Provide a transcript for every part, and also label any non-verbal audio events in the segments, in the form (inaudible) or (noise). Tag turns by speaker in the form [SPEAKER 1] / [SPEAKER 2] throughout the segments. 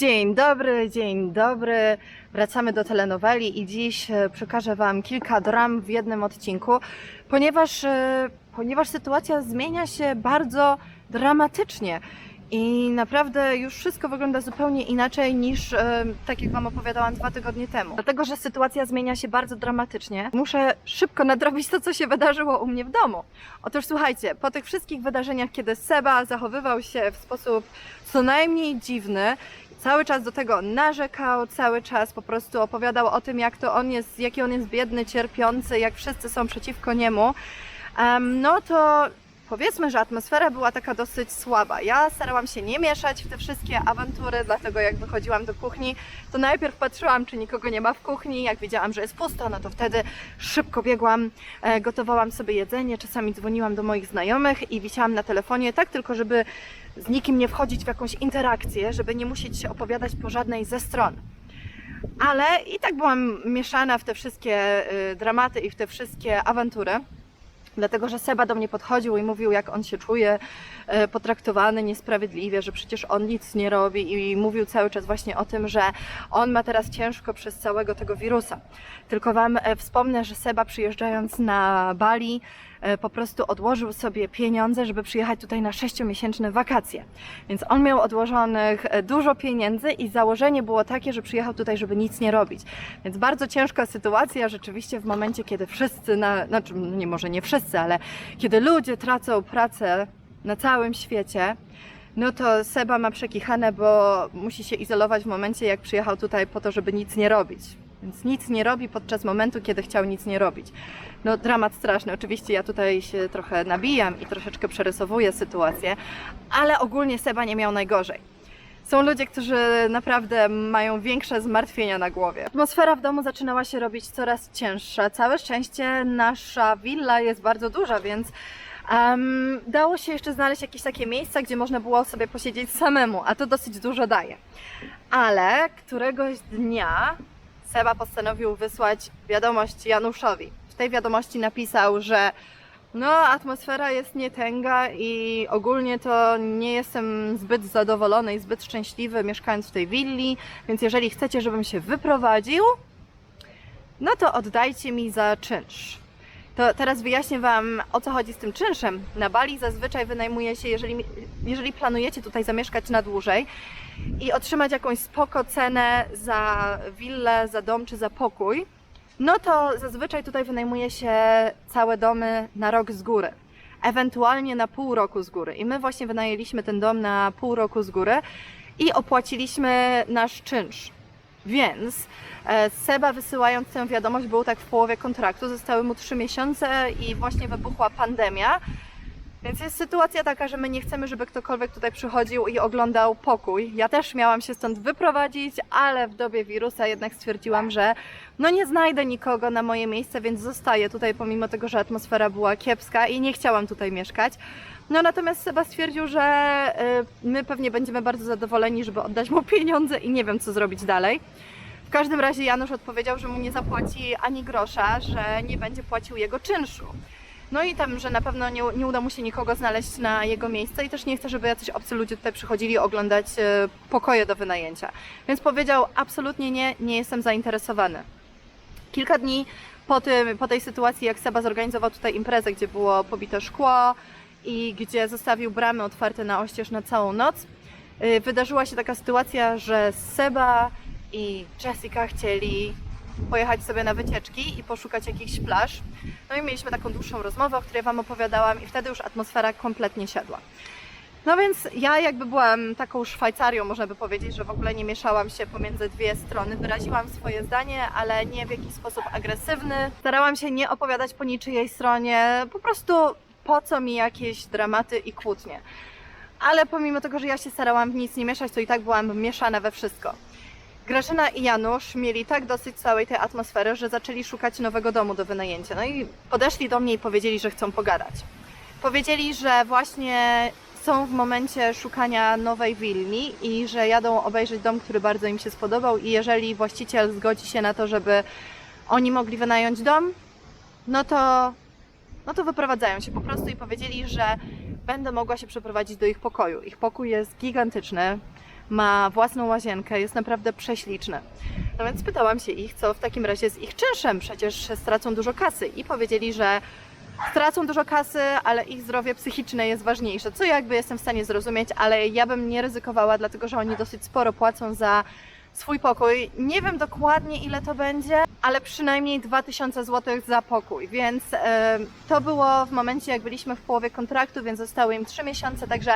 [SPEAKER 1] Dzień dobry, dzień dobry. Wracamy do telenoweli i dziś e, przekażę Wam kilka dram w jednym odcinku, ponieważ, e, ponieważ sytuacja zmienia się bardzo dramatycznie. I naprawdę już wszystko wygląda zupełnie inaczej niż e, tak jak Wam opowiadałam dwa tygodnie temu. Dlatego, że sytuacja zmienia się bardzo dramatycznie, muszę szybko nadrobić to, co się wydarzyło u mnie w domu. Otóż słuchajcie, po tych wszystkich wydarzeniach, kiedy Seba zachowywał się w sposób co najmniej dziwny, cały czas do tego narzekał, cały czas po prostu opowiadał o tym, jak to on jest, jaki on jest biedny, cierpiący, jak wszyscy są przeciwko niemu, em, no to powiedzmy, że atmosfera była taka dosyć słaba. Ja starałam się nie mieszać w te wszystkie awantury, dlatego jak wychodziłam do kuchni, to najpierw patrzyłam, czy nikogo nie ma w kuchni. Jak wiedziałam, że jest pusto, no to wtedy szybko biegłam, e, gotowałam sobie jedzenie, czasami dzwoniłam do moich znajomych i wisiałam na telefonie, tak tylko, żeby z nikim nie wchodzić w jakąś interakcję, żeby nie musieć się opowiadać po żadnej ze stron. Ale i tak byłam mieszana w te wszystkie y, dramaty i w te wszystkie awantury. Dlatego, że Seba do mnie podchodził i mówił, jak on się czuje e, potraktowany niesprawiedliwie, że przecież on nic nie robi i mówił cały czas właśnie o tym, że on ma teraz ciężko przez całego tego wirusa. Tylko Wam e, wspomnę, że Seba przyjeżdżając na Bali po prostu odłożył sobie pieniądze, żeby przyjechać tutaj na sześciomiesięczne wakacje. Więc on miał odłożonych e, dużo pieniędzy i założenie było takie, że przyjechał tutaj, żeby nic nie robić. Więc bardzo ciężka sytuacja rzeczywiście w momencie, kiedy wszyscy, na, znaczy no nie może nie wszyscy, ale kiedy ludzie tracą pracę na całym świecie, no to Seba ma przekichane, bo musi się izolować w momencie, jak przyjechał tutaj po to, żeby nic nie robić. Więc nic nie robi podczas momentu, kiedy chciał nic nie robić. No dramat straszny. Oczywiście ja tutaj się trochę nabijam i troszeczkę przerysowuję sytuację, ale ogólnie Seba nie miał najgorzej. Są ludzie, którzy naprawdę mają większe zmartwienia na głowie. Atmosfera w domu zaczynała się robić coraz cięższa. Całe szczęście nasza willa jest bardzo duża, więc em, dało się jeszcze znaleźć jakieś takie miejsca, gdzie można było sobie posiedzieć samemu, a to dosyć dużo daje. Ale któregoś dnia Seba postanowił wysłać wiadomość Januszowi. W tej wiadomości napisał, że no, atmosfera jest nietęga i ogólnie to nie jestem zbyt zadowolony i zbyt szczęśliwy mieszkając w tej willi, więc jeżeli chcecie, żebym się wyprowadził, no to oddajcie mi za czynsz. To teraz wyjaśnię Wam, o co chodzi z tym czynszem. Na Bali zazwyczaj wynajmuje się, jeżeli, jeżeli planujecie tutaj zamieszkać na dłużej i otrzymać jakąś spoko cenę za willę, za dom czy za pokój, no to zazwyczaj tutaj wynajmuje się całe domy na rok z góry. Ewentualnie na pół roku z góry. I my właśnie wynajęliśmy ten dom na pół roku z góry i opłaciliśmy nasz czynsz. Więc e, Seba wysyłając tę wiadomość był tak w połowie kontraktu, zostały mu trzy miesiące i właśnie wybuchła pandemia. Więc jest sytuacja taka, że my nie chcemy, żeby ktokolwiek tutaj przychodził i oglądał pokój. Ja też miałam się stąd wyprowadzić, ale w dobie wirusa jednak stwierdziłam, że no nie znajdę nikogo na moje miejsce, więc zostaję tutaj, pomimo tego, że atmosfera była kiepska i nie chciałam tutaj mieszkać. No natomiast Seba stwierdził, że y, my pewnie będziemy bardzo zadowoleni, żeby oddać mu pieniądze i nie wiem, co zrobić dalej. W każdym razie Janusz odpowiedział, że mu nie zapłaci ani grosza, że nie będzie płacił jego czynszu. No i tam, że na pewno nie, nie uda mu się nikogo znaleźć na jego miejsce i też nie chce, żeby jacyś obcy ludzie tutaj przychodzili oglądać e, pokoje do wynajęcia. Więc powiedział absolutnie nie, nie jestem zainteresowany. Kilka dni po, tym, po tej sytuacji, jak Seba zorganizował tutaj imprezę, gdzie było pobite szkło i gdzie zostawił bramy otwarte na oścież na całą noc, y, wydarzyła się taka sytuacja, że Seba i Jessica chcieli pojechać sobie na wycieczki i poszukać jakichś plaż. No i mieliśmy taką dłuższą rozmowę, o której Wam opowiadałam i wtedy już atmosfera kompletnie siadła. No więc ja jakby byłam taką Szwajcarią, można by powiedzieć, że w ogóle nie mieszałam się pomiędzy dwie strony. Wyraziłam swoje zdanie, ale nie w jakiś sposób agresywny. Starałam się nie opowiadać po niczyjej stronie, po prostu po co mi jakieś dramaty i kłótnie. Ale pomimo tego, że ja się starałam w nic nie mieszać, to i tak byłam mieszana we wszystko. Grażyna i Janusz mieli tak dosyć całej tej atmosfery, że zaczęli szukać nowego domu do wynajęcia. No i podeszli do mnie i powiedzieli, że chcą pogadać. Powiedzieli, że właśnie są w momencie szukania nowej willi i że jadą obejrzeć dom, który bardzo im się spodobał i jeżeli właściciel zgodzi się na to, żeby oni mogli wynająć dom, no to, no to wyprowadzają się po prostu i powiedzieli, że będę mogła się przeprowadzić do ich pokoju. Ich pokój jest gigantyczny, ma własną łazienkę, jest naprawdę prześliczny. No więc pytałam się ich, co w takim razie z ich czynszem, przecież stracą dużo kasy i powiedzieli, że stracą dużo kasy, ale ich zdrowie psychiczne jest ważniejsze, co jakby jestem w stanie zrozumieć, ale ja bym nie ryzykowała, dlatego że oni dosyć sporo płacą za swój pokój. Nie wiem dokładnie ile to będzie, ale przynajmniej 2000 zł za pokój, więc e, to było w momencie jak byliśmy w połowie kontraktu, więc zostały im 3 miesiące, także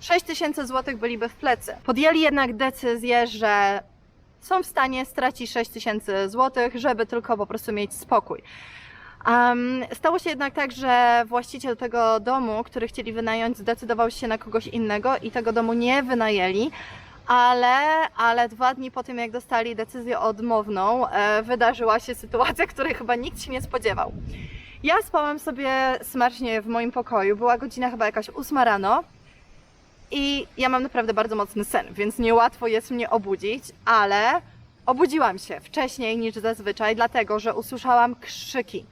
[SPEAKER 1] 6000 zł byliby w plecy. Podjęli jednak decyzję, że są w stanie stracić 6000 zł, żeby tylko po prostu mieć spokój. Um, stało się jednak tak, że właściciel tego domu, który chcieli wynająć, zdecydował się na kogoś innego i tego domu nie wynajęli. Ale, ale dwa dni po tym, jak dostali decyzję odmowną, e, wydarzyła się sytuacja, której chyba nikt się nie spodziewał. Ja spałam sobie smacznie w moim pokoju. Była godzina chyba jakaś ósma rano. I ja mam naprawdę bardzo mocny sen, więc niełatwo jest mnie obudzić, ale obudziłam się wcześniej niż zazwyczaj, dlatego że usłyszałam krzyki.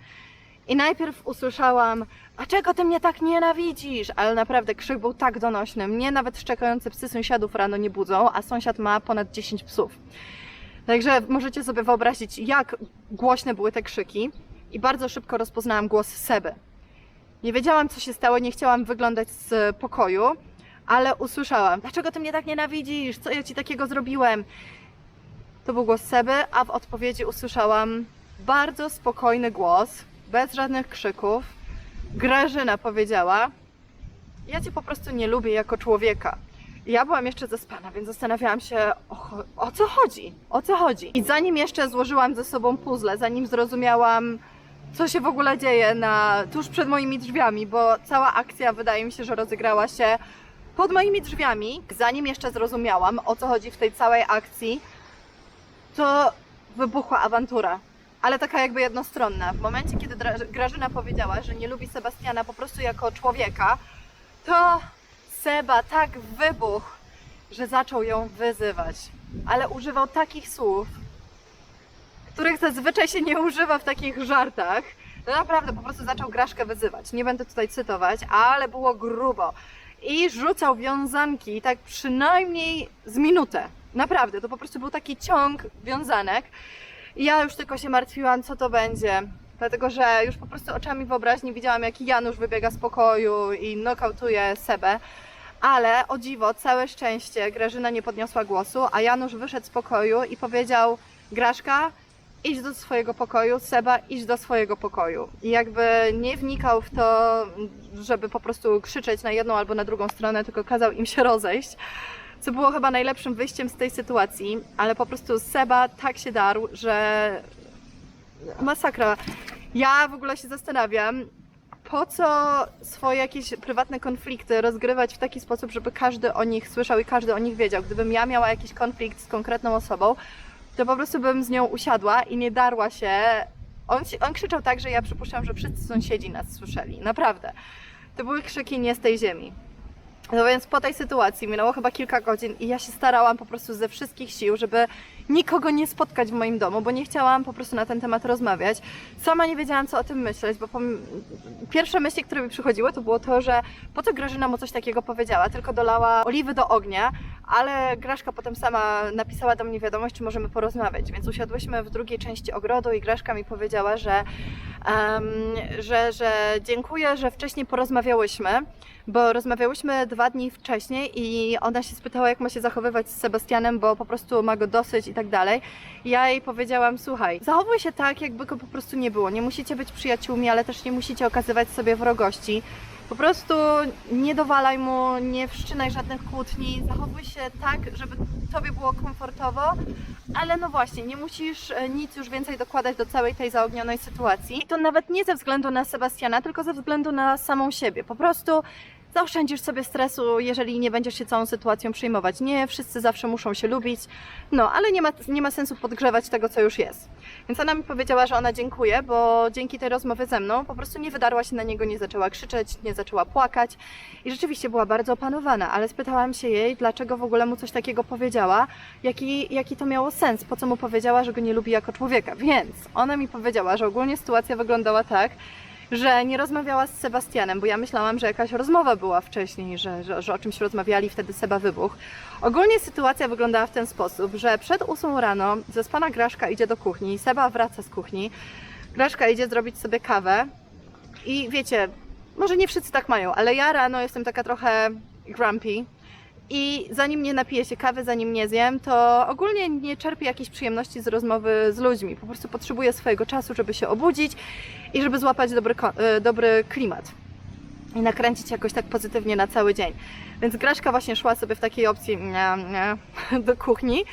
[SPEAKER 1] I najpierw usłyszałam, a czego ty mnie tak nienawidzisz? Ale naprawdę krzyk był tak donośny. Mnie nawet szczekające psy sąsiadów rano nie budzą, a sąsiad ma ponad 10 psów. Także możecie sobie wyobrazić, jak głośne były te krzyki. I bardzo szybko rozpoznałam głos Seby. Nie wiedziałam, co się stało, nie chciałam wyglądać z pokoju, ale usłyszałam, dlaczego ty mnie tak nienawidzisz? Co ja ci takiego zrobiłem? To był głos Seby, a w odpowiedzi usłyszałam bardzo spokojny głos, bez żadnych krzyków. Grażyna powiedziała: Ja cię po prostu nie lubię jako człowieka. Ja byłam jeszcze zaspana, więc zastanawiałam się, o, o co chodzi? O co chodzi? I zanim jeszcze złożyłam ze sobą puzzle, zanim zrozumiałam, co się w ogóle dzieje na, tuż przed moimi drzwiami, bo cała akcja wydaje mi się, że rozegrała się pod moimi drzwiami. Zanim jeszcze zrozumiałam, o co chodzi w tej całej akcji, to wybuchła awantura. Ale taka jakby jednostronna. W momencie, kiedy Grażyna powiedziała, że nie lubi Sebastiana po prostu jako człowieka, to Seba tak wybuchł, że zaczął ją wyzywać. Ale używał takich słów, których zazwyczaj się nie używa w takich żartach. No naprawdę po prostu zaczął Graszkę wyzywać. Nie będę tutaj cytować, ale było grubo. I rzucał wiązanki tak przynajmniej z minutę. Naprawdę, to po prostu był taki ciąg wiązanek. Ja już tylko się martwiłam, co to będzie. Dlatego, że już po prostu oczami wyobraźni widziałam, jak Janusz wybiega z pokoju i nokautuje Sebę. Ale o dziwo, całe szczęście, Grażyna nie podniosła głosu, a Janusz wyszedł z pokoju i powiedział: Graszka, idź do swojego pokoju, Seba, idź do swojego pokoju. I jakby nie wnikał w to, żeby po prostu krzyczeć na jedną albo na drugą stronę, tylko kazał im się rozejść. Co było chyba najlepszym wyjściem z tej sytuacji, ale po prostu Seba tak się darł, że masakra. Ja w ogóle się zastanawiam, po co swoje jakieś prywatne konflikty rozgrywać w taki sposób, żeby każdy o nich słyszał i każdy o nich wiedział. Gdybym ja miała jakiś konflikt z konkretną osobą, to po prostu bym z nią usiadła i nie darła się. On, on krzyczał tak, że ja przypuszczam, że wszyscy sąsiedzi nas słyszeli. Naprawdę. To były krzyki nie z tej ziemi. No więc po tej sytuacji minęło chyba kilka godzin i ja się starałam po prostu ze wszystkich sił, żeby nikogo nie spotkać w moim domu, bo nie chciałam po prostu na ten temat rozmawiać. Sama nie wiedziałam, co o tym myśleć, bo pierwsze myśli, które mi przychodziły, to było to, że po co Grażyna mu coś takiego powiedziała, tylko dolała oliwy do ognia, ale Graszka potem sama napisała do mnie wiadomość, czy możemy porozmawiać, więc usiadłyśmy w drugiej części ogrodu i Graszka mi powiedziała, że, em, że, że dziękuję, że wcześniej porozmawiałyśmy, bo rozmawiałyśmy dwa dni wcześniej i ona się spytała, jak ma się zachowywać z Sebastianem, bo po prostu ma go dosyć i tak dalej. Ja jej powiedziałam, słuchaj, zachowuj się tak, jakby go po prostu nie było. Nie musicie być przyjaciółmi, ale też nie musicie okazywać sobie wrogości. Po prostu nie dowalaj mu, nie wszczynaj żadnych kłótni, zachowuj się tak, żeby tobie było komfortowo, ale no właśnie, nie musisz e, nic już więcej dokładać do całej tej zaognionej sytuacji. I to nawet nie ze względu na Sebastiana, tylko ze względu na samą siebie. Po prostu zaoszczędzisz sobie stresu, jeżeli nie będziesz się całą sytuacją przejmować. Nie wszyscy zawsze muszą się lubić, no ale nie ma, nie ma sensu podgrzewać tego, co już jest. Więc ona mi powiedziała, że ona dziękuję, bo dzięki tej rozmowie ze mną po prostu nie wydarła się na niego, nie zaczęła krzyczeć, nie zaczęła płakać i rzeczywiście była bardzo opanowana, ale spytałam się jej, dlaczego w ogóle mu coś takiego powiedziała, jaki, jaki to miało sens, po co mu powiedziała, że go nie lubi jako człowieka. Więc ona mi powiedziała, że ogólnie sytuacja wyglądała tak, że nie rozmawiała z Sebastianem, bo ja myślałam, że jakaś rozmowa była wcześniej, że, że, że o czymś rozmawiali, wtedy Seba wybuchł. Ogólnie sytuacja wyglądała w ten sposób, że przed 8 rano zespana Graszka idzie do kuchni, Seba wraca z kuchni, Graszka idzie zrobić sobie kawę i wiecie, może nie wszyscy tak mają, ale ja rano jestem taka trochę grumpy i zanim nie napiję się kawy, zanim nie zjem, to ogólnie nie czerpię jakiejś przyjemności z rozmowy z ludźmi. Po prostu potrzebuję swojego czasu, żeby się obudzić i żeby złapać dobry, e, dobry klimat i nakręcić jakoś tak pozytywnie na cały dzień. Więc Graszka właśnie szła sobie w takiej opcji nie, nie, (laughs) do kuchni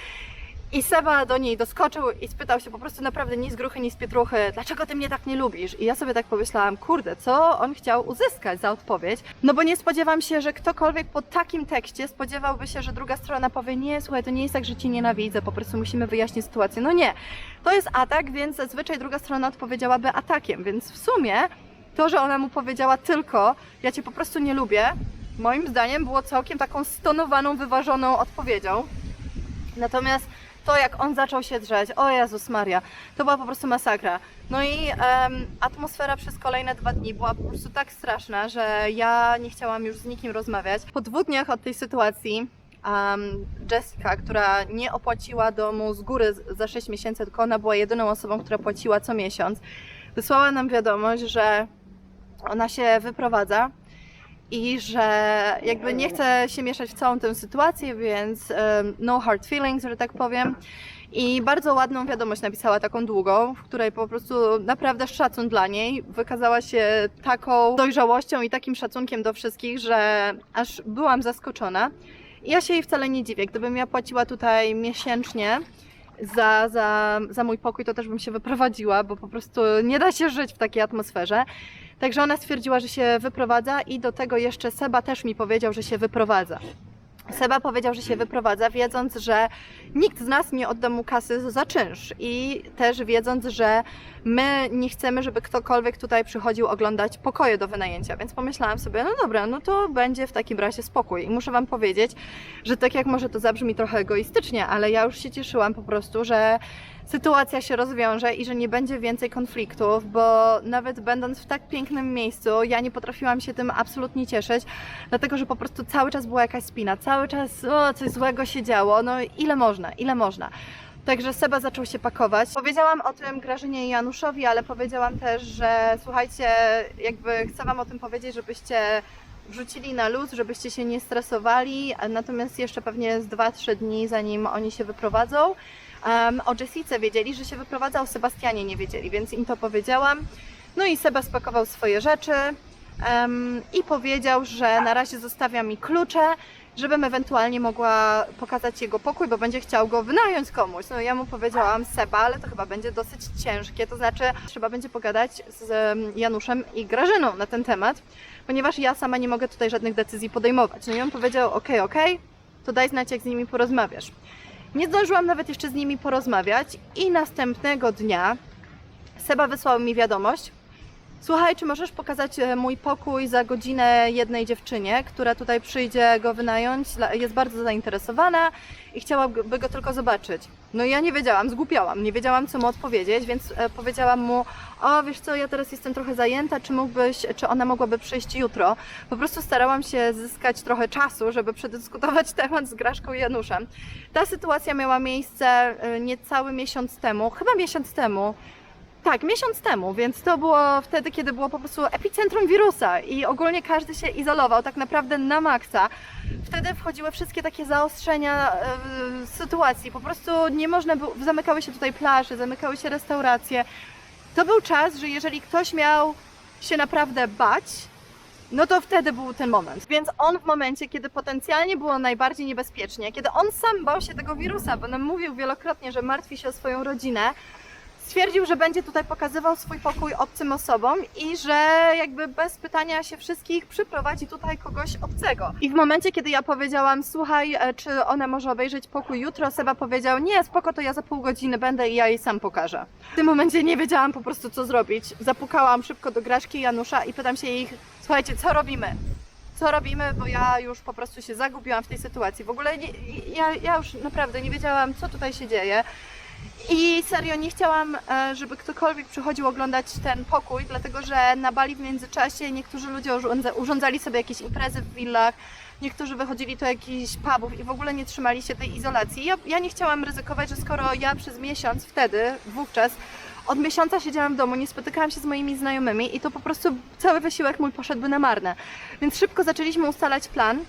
[SPEAKER 1] i Seba do niej doskoczył i spytał się po prostu naprawdę ni z gruchy, ni z pietruchy, dlaczego ty mnie tak nie lubisz? I ja sobie tak pomyślałam, kurde, co on chciał uzyskać za odpowiedź? No bo nie spodziewam się, że ktokolwiek po takim tekście spodziewałby się, że druga strona powie, nie, słuchaj, to nie jest tak, że ci nienawidzę, po prostu musimy wyjaśnić sytuację. No nie, to jest atak, więc zazwyczaj druga strona odpowiedziałaby atakiem, więc w sumie to, że ona mu powiedziała tylko, ja cię po prostu nie lubię, moim zdaniem było całkiem taką stonowaną, wyważoną odpowiedzią. Natomiast to, jak on zaczął się drzeć, o Jezus Maria, to była po prostu masakra. No i atmosfera przez kolejne dwa dni była po prostu tak straszna, że ja nie chciałam już z nikim rozmawiać. Po dwóch dniach od tej sytuacji em, Jessica, która nie opłaciła domu z góry za 6 miesięcy, tylko ona była jedyną osobą, która płaciła co miesiąc, wysłała nam wiadomość, że ona się wyprowadza i że jakby nie chce się mieszać w całą tę sytuację, więc no hard feelings, że tak powiem. I bardzo ładną wiadomość napisała, taką długą, w której po prostu naprawdę szacun dla niej. Wykazała się taką dojrzałością i takim szacunkiem do wszystkich, że aż byłam zaskoczona. I ja się jej wcale nie dziwię. Gdybym ja płaciła tutaj miesięcznie za, za, za mój pokój, to też bym się wyprowadziła, bo po prostu nie da się żyć w takiej atmosferze. Także ona stwierdziła, że się wyprowadza i do tego jeszcze Seba też mi powiedział, że się wyprowadza. Seba powiedział, że się wyprowadza, wiedząc, że nikt z nas nie odda mu kasy za czynsz i też wiedząc, że my nie chcemy, żeby ktokolwiek tutaj przychodził oglądać pokoje do wynajęcia, więc pomyślałam sobie, no dobra, no to będzie w takim razie spokój. I muszę Wam powiedzieć, że tak jak może to zabrzmi trochę egoistycznie, ale ja już się cieszyłam po prostu, że sytuacja się rozwiąże i że nie będzie więcej konfliktów, bo nawet będąc w tak pięknym miejscu, ja nie potrafiłam się tym absolutnie cieszyć, dlatego że po prostu cały czas była jakaś spina, cały czas o, coś złego się działo, no ile można, ile można. Także Seba zaczął się pakować. Powiedziałam o tym Grażynie i Januszowi, ale powiedziałam też, że słuchajcie, jakby chcę Wam o tym powiedzieć, żebyście wrzucili na luz, żebyście się nie stresowali, natomiast jeszcze pewnie jest 2-3 dni, zanim oni się wyprowadzą. Um, o Jessice wiedzieli, że się wyprowadza, o Sebastianie nie wiedzieli, więc im to powiedziałam. No i Seba spakował swoje rzeczy em, i powiedział, że na razie zostawia mi klucze, żebym ewentualnie mogła pokazać jego pokój, bo będzie chciał go wynająć komuś. No ja mu powiedziałam, Seba, ale to chyba będzie dosyć ciężkie, to znaczy trzeba będzie pogadać z em, Januszem i Grażyną na ten temat, ponieważ ja sama nie mogę tutaj żadnych decyzji podejmować. No i on powiedział, okej, okej, to daj znać, jak z nimi porozmawiasz. Nie zdążyłam nawet jeszcze z nimi porozmawiać i następnego dnia Seba wysłał mi wiadomość. Słuchaj, czy możesz pokazać e, mój pokój za godzinę jednej dziewczynie, która tutaj przyjdzie go wynająć? Jest bardzo zainteresowana i chciałaby go tylko zobaczyć. No i ja nie wiedziałam, zgłupiałam, nie wiedziałam co mu odpowiedzieć, więc e, powiedziałam mu, o wiesz co, ja teraz jestem trochę zajęta, czy mógłbyś, czy ona mogłaby przyjść jutro? Po prostu starałam się zyskać trochę czasu, żeby przedyskutować (laughs) temat z Graszką i Januszem. Ta sytuacja miała miejsce y, niecały miesiąc temu, chyba miesiąc temu. Tak, miesiąc temu, więc to było wtedy, kiedy było po prostu epicentrum wirusa i ogólnie każdy się izolował tak naprawdę na maksa. Wtedy wchodziły wszystkie takie zaostrzenia y, sytuacji. Po prostu nie można było, zamykały się tutaj plaże, zamykały się restauracje. To był czas, że jeżeli ktoś miał się naprawdę bać, no to wtedy był ten moment. Więc on w momencie, kiedy potencjalnie było najbardziej niebezpiecznie, kiedy on sam bał się tego wirusa, bo nam mówił wielokrotnie, że martwi się o swoją rodzinę, stwierdził, że będzie tutaj pokazywał swój pokój obcym osobom i że jakby bez pytania się wszystkich przyprowadzi tutaj kogoś obcego. I w momencie, kiedy ja powiedziałam, słuchaj, e, czy ona może obejrzeć pokój jutro, Seba powiedział, nie, spoko, to ja za pół godziny będę i ja jej sam pokażę. W tym momencie nie wiedziałam po prostu, co zrobić. Zapukałam szybko do Graszki Janusza i pytam się ich, słuchajcie, co robimy? Co robimy, bo ja już po prostu się zagubiłam w tej sytuacji. W ogóle nie, ja, ja już naprawdę nie wiedziałam, co tutaj się dzieje. I serio nie chciałam, e, żeby ktokolwiek przychodził oglądać ten pokój, dlatego że na Bali w międzyczasie niektórzy ludzie urządza, urządzali sobie jakieś imprezy w willach, niektórzy wychodzili do jakichś pubów i w ogóle nie trzymali się tej izolacji. Ja, ja nie chciałam ryzykować, że skoro ja przez miesiąc wtedy, wówczas, od miesiąca siedziałam w domu, nie spotykałam się z moimi znajomymi i to po prostu cały wysiłek mój poszedłby na marne. Więc szybko zaczęliśmy ustalać plan.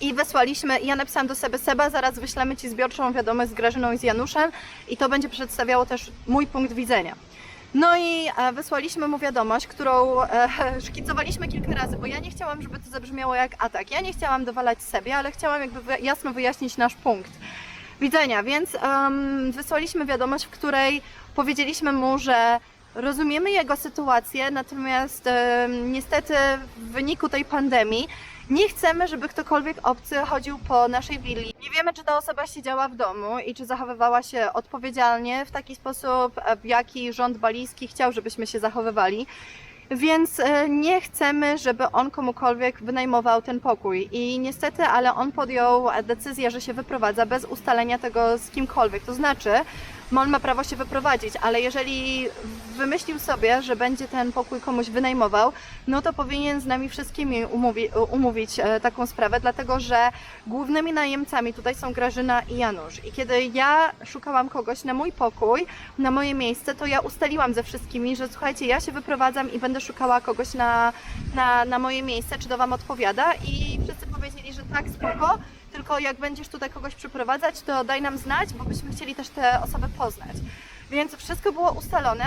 [SPEAKER 1] I wysłaliśmy, ja napisałam do Seby, Seba, zaraz wyślemy Ci zbiorczą wiadomość z Grażyną i z Januszem i to będzie przedstawiało też mój punkt widzenia. No i e, wysłaliśmy mu wiadomość, którą e, (laughs) szkicowaliśmy kilka razy, bo ja nie chciałam, żeby to zabrzmiało jak atak. Ja nie chciałam dowalać sobie, ale chciałam jakby jasno wyjaśnić nasz punkt widzenia, więc em, wysłaliśmy wiadomość, w której powiedzieliśmy mu, że rozumiemy jego sytuację, natomiast em, niestety w wyniku tej pandemii nie chcemy, żeby ktokolwiek obcy chodził po naszej willi. Nie wiemy, czy ta osoba siedziała w domu i czy zachowywała się odpowiedzialnie w taki sposób, e, w jaki rząd balijski chciał, żebyśmy się zachowywali. Więc e, nie chcemy, żeby on komukolwiek wynajmował ten pokój. I niestety, ale on podjął decyzję, że się wyprowadza bez ustalenia tego z kimkolwiek. To znaczy, on ma prawo się wyprowadzić, ale jeżeli wymyślił sobie, że będzie ten pokój komuś wynajmował, no to powinien z nami wszystkimi umówi, umówić e, taką sprawę, dlatego że głównymi najemcami tutaj są Grażyna i Janusz. I kiedy ja szukałam kogoś na mój pokój, na moje miejsce, to ja ustaliłam ze wszystkimi, że słuchajcie, ja się wyprowadzam i będę szukała kogoś na, na, na moje miejsce, czy to Wam odpowiada? I wszyscy powiedzieli, że tak, spoko, tylko jak będziesz tutaj kogoś przyprowadzać, to daj nam znać, bo byśmy chcieli też te osoby poznać. Więc wszystko było ustalone.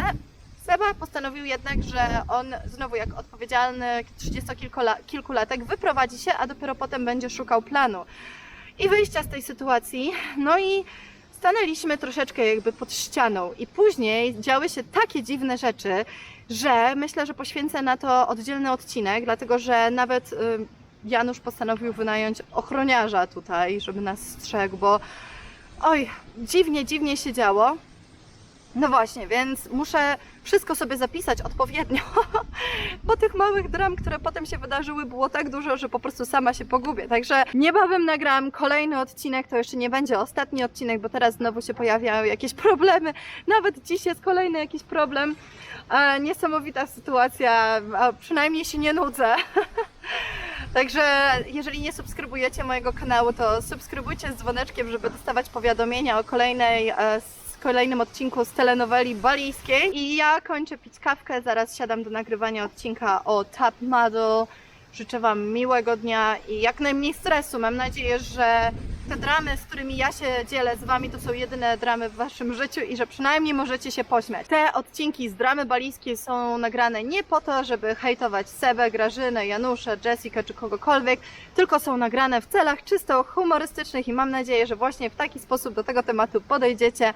[SPEAKER 1] Seba postanowił jednak, że on znowu jak odpowiedzialny 30-kilkulatek wyprowadzi się, a dopiero potem będzie szukał planu i wyjścia z tej sytuacji. No i stanęliśmy troszeczkę jakby pod ścianą i później działy się takie dziwne rzeczy, że myślę, że poświęcę na to oddzielny odcinek, dlatego że nawet Janusz postanowił wynająć ochroniarza tutaj, żeby nas strzegł, bo oj, dziwnie, dziwnie się działo. No właśnie, więc muszę wszystko sobie zapisać odpowiednio, (laughs) bo tych małych dram, które potem się wydarzyły, było tak dużo, że po prostu sama się pogubię. Także niebawem nagram kolejny odcinek, to jeszcze nie będzie ostatni odcinek, bo teraz znowu się pojawiają jakieś (laughs) problemy. Nawet dziś jest kolejny jakiś problem. E, niesamowita sytuacja, a przynajmniej się nie nudzę. (laughs) Także jeżeli nie subskrybujecie mojego kanału, to subskrybujcie z dzwoneczkiem, żeby dostawać powiadomienia o kolejnej, e, kolejnym odcinku z telenoweli balijskiej. I ja kończę pić kawkę, zaraz siadam do nagrywania odcinka o Top Model. Życzę Wam miłego dnia i jak najmniej stresu. Mam nadzieję, że te dramy, z którymi ja się dzielę z Wami, to są jedyne dramy w Waszym życiu i że przynajmniej możecie się pośmiać. Te odcinki z dramy balijskiej są nagrane nie po to, żeby hejtować Sebę, Grażynę, Januszę, Jessikę czy kogokolwiek, tylko są nagrane w celach czysto humorystycznych i mam nadzieję, że właśnie w taki sposób do tego tematu podejdziecie.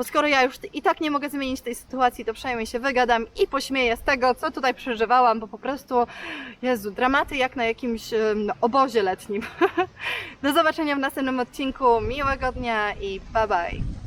[SPEAKER 1] Bo skoro ja już i tak nie mogę zmienić tej sytuacji, to przynajmniej się wygadam i pośmieję z tego, co tutaj przeżywałam, bo po prostu, Jezu, dramaty jak na jakimś em, obozie letnim. (laughs) Do zobaczenia w następnym odcinku. Miłego dnia i bye bye.